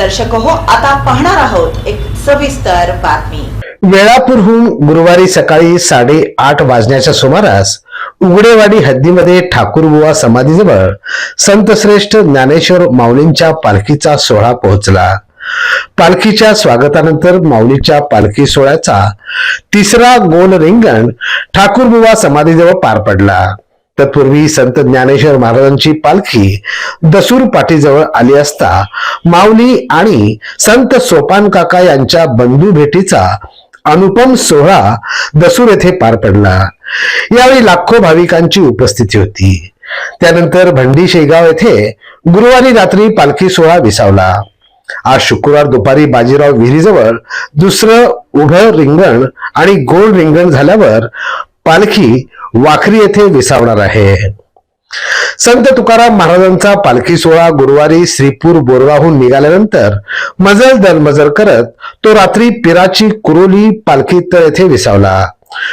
दर्शक हो आता पाहणार आहोत एक सविस्तर बातमी. वेळापूरहून गुरुवारी सकाळी साडेआठ वाजण्याच्या सुमारास उघडेवाडी हद्दीमध्ये ठाकूरबुवा समाधीजवळ संतश्रेष्ठ ज्ञानेश्वर माऊलींच्या पालखीचा सोहळा पोहोचला. पालखीच्या स्वागतानंतर माऊलीच्या पालखी सोहळ्याचा तिसरा गोल रिंगण ठाकूरबुवा समाधीजवळ पार पडला. तत्पूर्वी संत ज्ञानेश्वर महाराजांची पालखी दसूर पाठीजवळ आली असता माऊली आणि संत सोपान काका यांच्या बंधू भेटीचा अनुपम सोहळा दसूर येथे पार पडला. यावेळी लाखो भाविकांची उपस्थिती होती. त्यानंतर भंडी शेगाव येथे गुरुवारी रात्री पालखी सोहळा विसावला. आज शुक्रवार दुपारी बाजीराव विहिरीजवळ दुसरं उभं रिंगण आणि गोल रिंगण झाल्यावर पालखी वाखरी येथे विसावणार आहे. संत तुकाराम महाराजांचा पालखी सोहळा गुरुवारी श्रीपूर बोरगाहून निघाल्यानंतर मजल दरमजल करत तो रात्री पिराची कुरोली पालखी तळ येथे विसावला.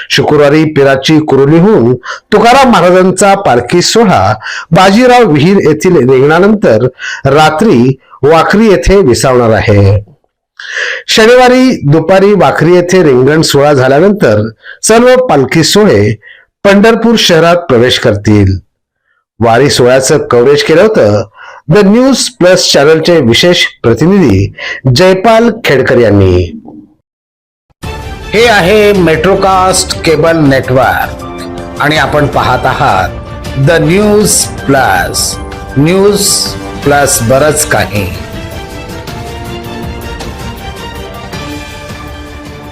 शुक्रवारी पिराची कुरोलीहून तुकाराम महाराजांचा पालखी सोहळा बाजीराव विहीर येथील निघण्यानंतर रात्री वाखरी येथे विसावणार आहे. शनिवारी दुपारी वाखरी येथे रिंगण सोहळा झाल्यानंतर सर्व पालखी सोहळे पंढरपूर शहरात प्रवेश करतील. वारी सोहळ्याचं कव्हरेज केलं होतं. द न्यूज प्लस चॅनलचे विशेष प्रतिनिधी जयपाल खेडकर यांनी. हे आहे मेट्रोकास्ट केबल नेटवर्क आणि आपण पाहत आहात the news plus news plus बरच काही.